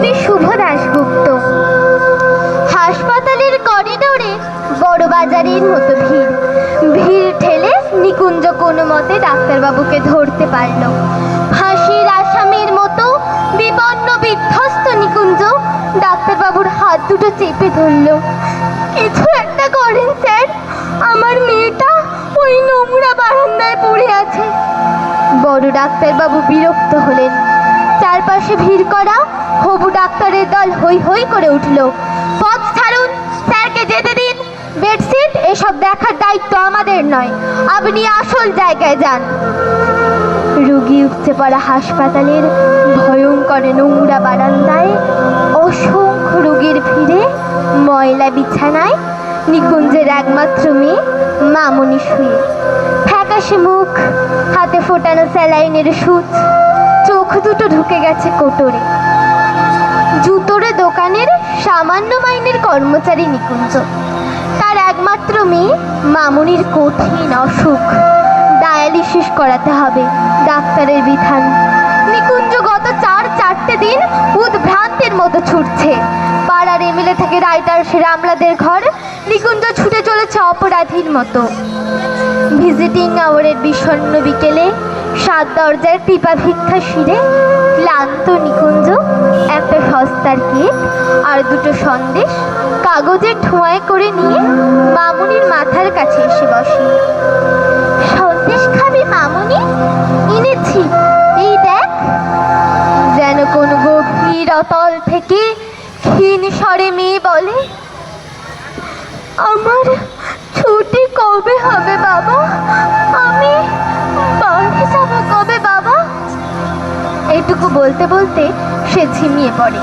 কবি শুভ দাশগুপ্ত। হাসপাতালের করিডোরে বড় বাজারের মতো ভিড়। ভিড় ঠেলে নিকুঞ্জ কোনো মতে ডাক্তারবাবুকে ধরতে পারল। ফাঁসির আসামির মতো বিপন্ন বিধ্বস্ত নিকুঞ্জ ডাক্তারবাবুর হাত দুটো চেপে ধরল। কিছু একটা করেন স্যার, আমার মেয়েটা ওই নোংরা বারান্দায় পড়ে আছে। বড় ডাক্তারবাবু বিরক্ত হলেন। চারপাশে ভিড় করা হবু ডাক্তারের দল হই হই করে উঠল। পথ ছাড়ুন, স্যারকে যেতে দিন। বেডশিট, এসব দেখার দায়িত্ব আমাদের নয়। আপনি আসল জায়গায় যান। রুগী উঠতে পড়া হাসপাতালের ভয়ঙ্কর নোংরা বারান্দায় অসংখ্য রুগীর ভিড়ে ময়লা বিছানায় নিকুঞ্জের একমাত্র মেয়ে মামনি শুয়ে। ফ্যাকাশে মুখ, হাতে ফোটানো স্যালাইনের সুচ। চোখ দুটো ঢুকে গেছে কোটরে। জুতোরে দোকানের সামান্য মাইনের কর্মচারী নিকুঞ্জ। তার একমাত্র মেয়ে মামুনির কঠিন অসুখ। ডায়ালিসিস করাতে হবে ডাক্তারের বিধান। নিকুঞ্জ গত চার চারটে দিন উদ্ভ্রান্তের মতো ছুটছে। পাড়ার এমএলএ থেকে রাইটার সে রামলাদের ঘর নিকুঞ্জ ছুটে চলেছে অপরাধীর মতো। ভিজিটিং আওয়ারের বিষণ্ণ বিকেলে সাত দরজার কৃপা ভিক্ষা শিরে ক্লান্ত নিকুঞ্জ, একটা সস্তার কেক আর দুটো সন্দেশ কাগজের ঠোঁয়ায় করে নিয়ে মামুনির মাথার কাছে এসে বসে। সন্দেশ খাবি মামুনি এনেছি। এই দেখ। যেন কোন গভীর অতল থেকে ক্ষীণ স্বরে মেয়ে বলে, আমার ছুটি কবে হবে বাবা? আমি এইটুকু বলতে বলতে সে ঝিমিয়ে পড়ে।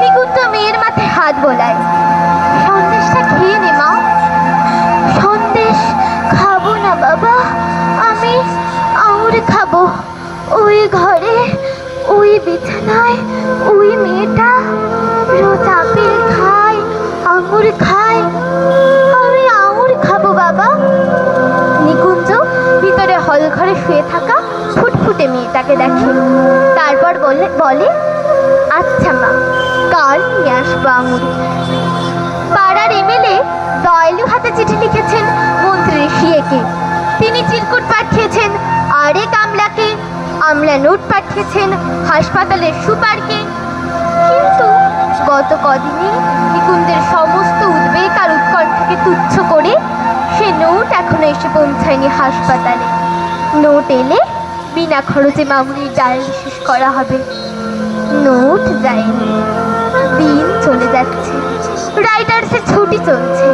নিকুঞ্জ মেয়ের মাথায় হাত বোলায়। সন্দেশটা খেয়ে নে, মা। সন্দেশ, খাব না বাবা। আমি আউর খাব। ওই ঘরে, ওই বিছানায়, ওই মেয়েটা রোজ আপেল খায়, আঙুর খায়। আমি আঙুর খাব বাবা। নিকুঞ্জ ভিতরে হল ঘরে শুয়ে থাকা ফুটফুটে মেয়েটাকে দেখে। তারপর বলে বলে আচ্ছা মা, কাল নিয়ে আসব আঙুর পাড়ার এমএলএ দয়ালু হাতে চিঠি লিখেছেন মন্ত্রী শিয়েকে তিনি চিরকুট পাঠিয়েছেন আরেক আমলাকে, আমলা নোট পাঠিয়েছেন হাসপাতালের সুপারকে। কিন্তু গত কদিনে নিকুঞ্জের সমস্ত উদ্বেগ আর উৎকণ্ঠাকে তুচ্ছ করে সে নোট এখনও এসে পৌঁছায়নি হাসপাতালে। নোট এলে বিনা খরচে মামুনির ডায়ালিসিস করা হবে। নোট যায়নি। দিন চলে যাচ্ছে। রাইটার্সের ছুটি চলছে।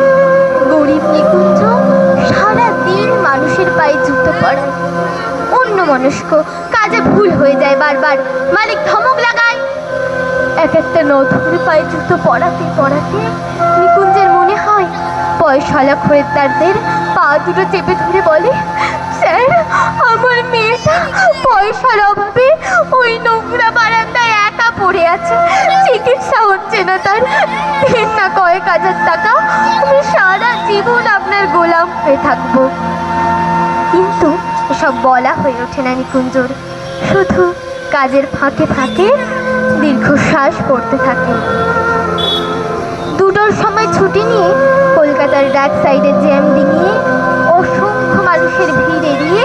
গরিব নিকুঞ্জ সারা দিন মানুষের পায়ে জুতো পড়ায় অন্য মনস্ক কাজে ভুল হয়ে যায় বারবার। মালিক ধমক লাগায়। এক একটা নধরে পায়ে জুতো পড়াতে পড়াতে নিকুঞ্জের মনে হয় পয়সালা খরিদ্দারদের পা দুটো চেপে ধরে বলে, স্যার, আমার মেয়েটা পয়সার অভাবে ওই নোংরা বারান্দায় একা পড়ে আছে। চিকিৎসা হচ্ছে না তার। না কয়েক হাজার টাকা আমি সারা জীবন আপনার গোলাম হয়ে থাকব। কিন্তু এসব বলা হয়ে ওঠে না নিকুঞ্জর। শুধু কাজের ফাঁকে ফাঁকে দীর্ঘশ্বাস পড়তে থাকে। দুটোর সময় ছুটি নিয়ে কলকাতার ব্যাক সাইডে জ্যাম ডিঙিয়ে অসংখ্য মানুষের ভিড় এড়িয়ে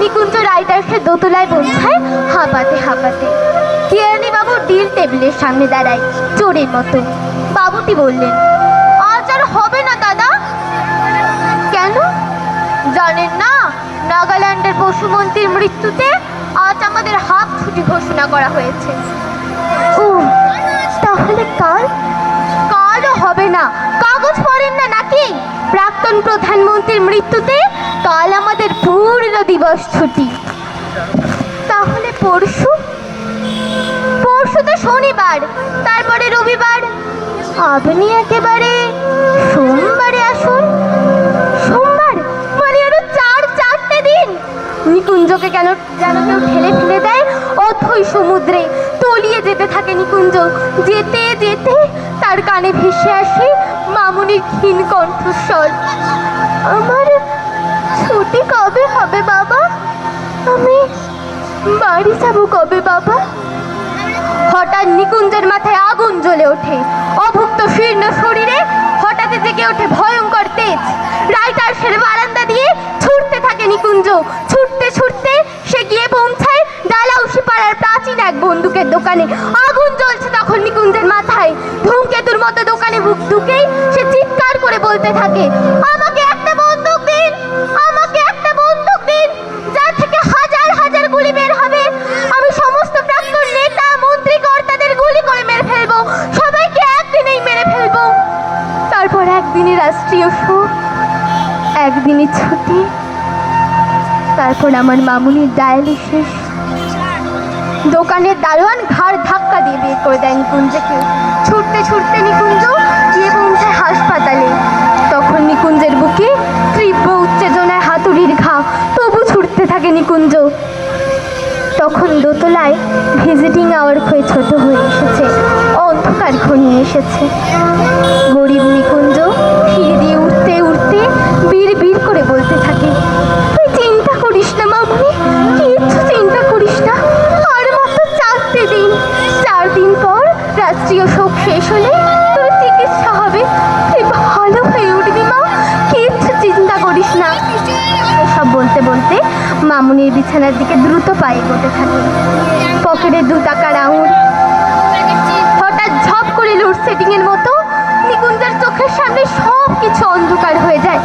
নিকুঞ্জ রাইটার্সের দোতলায় পৌঁছায় হাঁপাতে হাঁপাতে। কেয়ানি বাবু ডিল টেবিলের সামনে দাঁড়ায়, চোরের মতো। বাবুটি বললেন, আজ আর হবে না দাদা। কেন? জানেন না, নাগাল্যান্ডের পশুমন্ত্রীর মৃত্যুতে আজ আমাদের হাফ ছুটি ঘোষণা করা হয়েছে। ও, তাহলে কাল? কালও হবে না, কাগজ পড়েন না নাকি? প্রাক্তন প্রধানমন্ত্রীর মৃত্যুতে কাল আমাদের পূর্ণ দিবস ছুটি। তাহলে পরশু? পরশু তো শনিবার, তারপরে রবিবার। আপনি একেবারে সোমবারে আসুন। সোমবার? মানে আরও চার, চারটে দিন। নিকুঞ্জকে কেন যেন কেউ ঠেলে ফেলে দেয়? অথই সমুদ্রে তলিয়ে যেতে থাকে নিকুঞ্জ। যেতে যেতে তার কানে ভেসে আসে মামুনির ক্ষীণ কণ্ঠস্বর। আমার ছুটি কবে হবে বাবা? আমি বাড়ি যাব কবে বাবা? হঠাৎ নিকুঞ্জের মাথায় আগুন জ্বলে ওঠে। অভুক্ত শীর্ণ শরীরে হঠাৎ জেগে ওঠে ভয়ঙ্কর তেজ। রাইটার সের বারান্দা দিয়ে ছুটতে থাকে নিকুঞ্জ। ছুটতে ছুটতে সে গিয়ে পৌঁছায় ডালাউসি পাড়ার প্রাচীন এক বন্দুকের দোকানে। আগুন জ্বলছে তখন নিকুঞ্জের মাথায়। ধূমকেতুর মতো দোকানে বুক ঢুকেই বলতে থাকে। আমাকে একটা বন্দুক দিন, আমাকে একটা বন্দুক দিন যা থেকে হাজার হাজার গুলি বের হবে। আমি সমস্ত প্রাক্তন নেতা, মন্ত্রী, কর্তাদের গুলি করে মেরে ফেলব। সবাইকে একদিনেই মেরে ফেলব। তারপর একদিনই রাষ্ট্রীয় শোক একদিনই ছুটি, তারপর আমার মামুনির ডায়ালিসিস দোকানের দারোয়ান ঘাড় ধাক্কা দিয়ে বের করে দেয় নিকুঞ্জকে। ছুটতে ছুটতে নিকুঞ্জ গিয়ে বুকে তীব্র উত্তেজনায় হাতুড়ির ঘা, তবু ছুটতে থাকে নিকুঞ্জ। তখন দোতলায় ভিজিটিং আওয়ার হয়ে ছোট হয়ে এসেছে, অন্ধকার ঘনিয়ে এসেছে। মামুনির বিছানার দিকে দ্রুত পায়ে এগোতে থাকে। পকেটে দু টাকা আঙুর হঠাৎ ঝপ করে লোডশেডিং এর মতো নিকুঞ্জার চোখের সামনে সব কিছু অন্ধকার হয়ে যায়।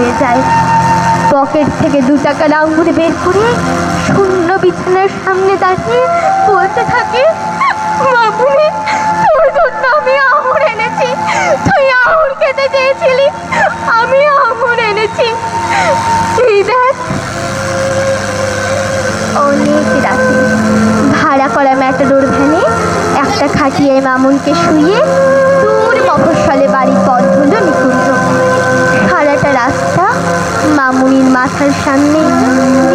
হয়ে যায়। পকেট থেকে দু টাকার আঙ্গুর বের করে শূন্য বিছানার সামনে দাঁড়িয়ে বলতে থাকে বাবুরে তোর জন্য আমি আঙুর এনেছি। তুই আঙুর খেতে চেয়েছিলি, আমি আঙুর এনেছি। এই দেখ। অনেক রাতে ভাড়া করা ম্যাটাডোর ভ্যানে একটা খাটিয়ায় মামুনকে শুয়ে মামুনির মাথার সামনে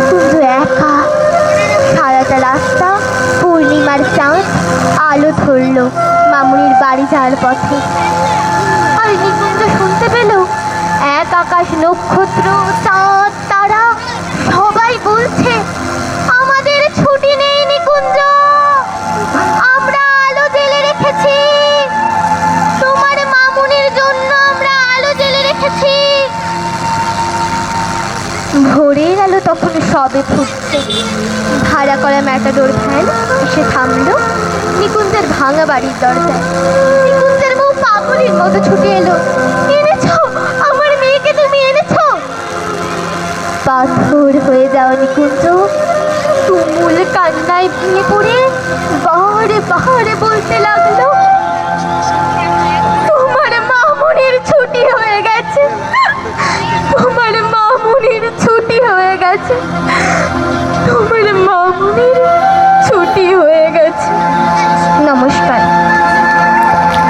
শুধু একা। সারাটা রাস্তা পূর্ণিমার চাঁদ আলো ধরলো মামুনির বাড়ি যাওয়ার পথে। আর নিকুঞ্জ শুনতে পেল, এক আকাশ নক্ষত্র চাঁদ তখন সবে ফুটছে ভাড়া করা ম্যাটাডোর ভ্যান এসে থামলো। নিকুঞ্জের ভাঙা বাড়ির দরজায়। নিকুঞ্জের বউ পাগলের মতো ছুটে এলো। এনেছো? আমার মেয়েকে তুমি এনেছো? পাথর হয়ে যাও নিকুঞ্জ। তুমুল কান্নায় ভেঙে পড়ে। বাহারে বাহারে বলতে লাগল